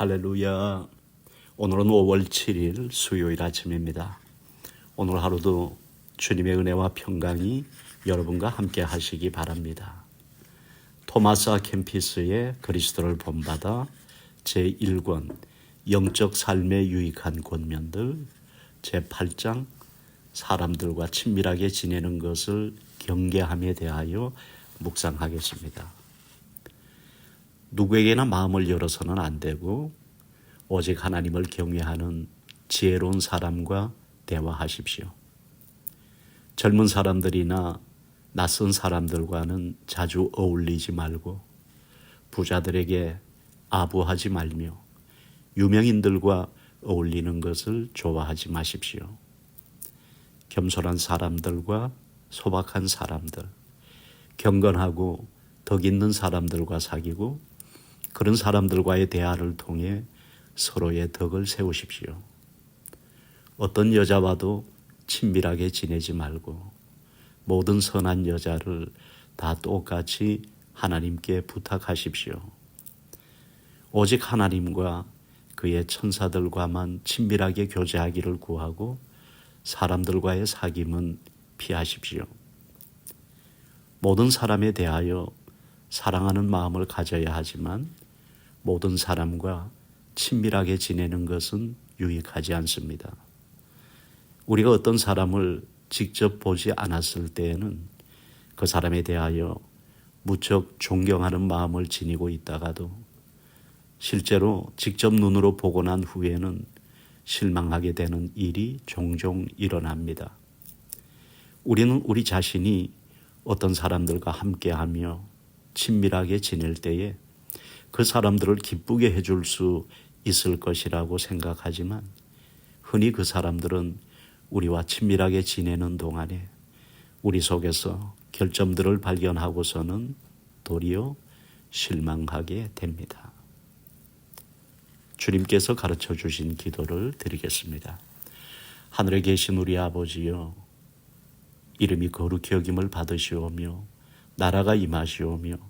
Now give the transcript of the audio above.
할렐루야. 오늘은 5월 7일 수요일 아침입니다. 오늘 하루도 주님의 은혜와 평강이 여러분과 함께 하시기 바랍니다. 토마스 아 캠피스의 그리스도를 본받아 제1권 영적 삶에 유익한 권면들 제8장 사람들과 친밀하게 지내는 것을 경계함에 대하여 묵상하겠습니다. 누구에게나 마음을 열어서는 안 되고 오직 하나님을 경외하는 지혜로운 사람과 대화하십시오. 젊은 사람들이나 낯선 사람들과는 자주 어울리지 말고 부자들에게 아부하지 말며 유명인들과 어울리는 것을 좋아하지 마십시오. 겸손한 사람들과 소박한 사람들, 경건하고 덕 있는 사람들과 사귀고 그런 사람들과의 대화를 통해 서로의 덕을 세우십시오. 어떤 여자와도 친밀하게 지내지 말고 모든 선한 여자를 다 똑같이 하나님께 부탁하십시오. 오직 하나님과 그의 천사들과만 친밀하게 교제하기를 구하고 사람들과의 사귐은 피하십시오. 모든 사람에 대하여 사랑하는 마음을 가져야 하지만 모든 사람과 친밀하게 지내는 것은 유익하지 않습니다. 우리가 어떤 사람을 직접 보지 않았을 때에는 그 사람에 대하여 무척 존경하는 마음을 지니고 있다가도 실제로 직접 눈으로 보고 난 후에는 실망하게 되는 일이 종종 일어납니다. 우리는 우리 자신이 어떤 사람들과 함께하며 친밀하게 지낼 때에 그 사람들을 기쁘게 해줄 수 있을 것이라고 생각하지만 흔히 그 사람들은 우리와 친밀하게 지내는 동안에 우리 속에서 결점들을 발견하고서는 도리어 실망하게 됩니다. 주님께서 가르쳐 주신 기도를 드리겠습니다. 하늘에 계신 우리 아버지여 이름이 거룩히 여김을 받으시오며 나라가 임하시오며